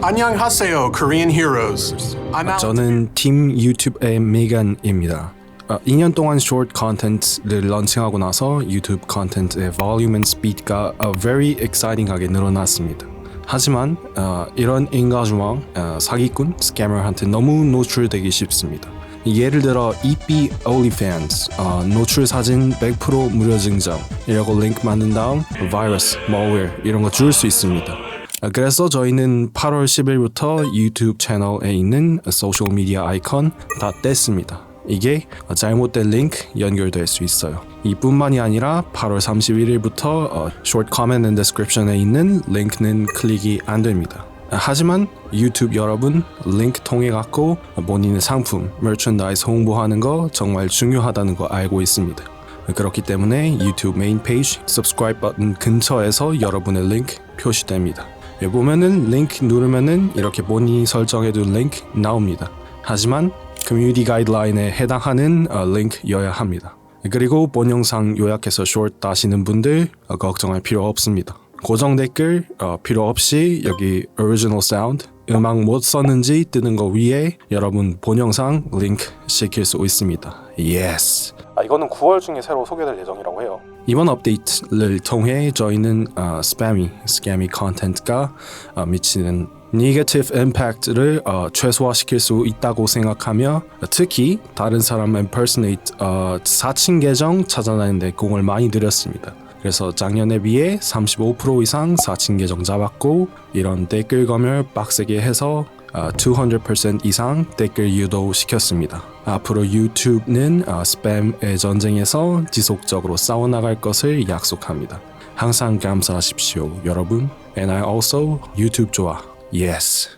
안녕하세요, Korean heroes. I'm Alex. 저는 팀 유튜브의 메간입니다. 어, 2년 동안 short content를 런칭하고 나서 유튜브 컨텐츠의 volume and speed가 어, very exciting하게 늘어났습니다. 하지만 어, 이런 인가주왕, 어, 사기꾼, 스캐머한테 너무 노출되기 쉽습니다. 예를 들어 EB OnlyFans 어, 노출 사진 100% 무료 증정 이라고 링크 만든 다음 바이러스, malware 이런 거 줄 수 있습니다. 아, 그래서 저희는 8월 10일부터 유튜브 채널에 있는 소셜 미디어 아이콘 다 뗐습니다. 이게 잘못된 링크 연결될 수 있어요. 이뿐만이 아니라 8월 31일부터 어, short comment and description에 있는 링크는 클릭이 안 됩니다. 아, 하지만 유튜브 여러분 링크 통해 갖고 본인의 상품, merchandise 홍보하는 거 정말 중요하다는 거 알고 있습니다. 그렇기 때문에 유튜브 메인 페이지 subscribe 버튼 근처에서 여러분의 링크 표시됩니다. 여기 보면은 링크 누르면은 이렇게 본인이 설정해둔 링크 나옵니다. 하지만 커뮤니티 가이드라인에 해당하는 어, 링크여야 합니다. 그리고 본 영상 요약해서 short 다시는 분들 어, 걱정할 필요 없습니다. 고정 댓글 어, 필요 없이 여기 original sound 음악 못 썼는지 뜨는 거 위에 여러분 본 영상 링크 시킬 수 있습니다. Yes. 아, 이거는 9월 중에 새로 소개될 예정이라고 해요. 이번 업데이트를 통해 저희는 어, 스팸이, 스캐미 컨텐츠가 어, 미치는 네거티브 임팩트를 어, 최소화시킬 수 있다고 생각하며 특히 다른 사람 impersonate 어, 사칭 계정 찾아내는 데 공을 많이 들였습니다. 그래서 작년에 비해 35% 이상 사칭 계정 잡았고 이런 댓글 검열 빡세게 해서 어, 200% 이상 댓글 유도시켰습니다. 앞으로 유튜브는 어, 스팸의 전쟁에서 지속적으로 싸워나갈 것을 약속합니다. 항상 감사하십시오, 여러분. And I also 유튜브 좋아. Yes.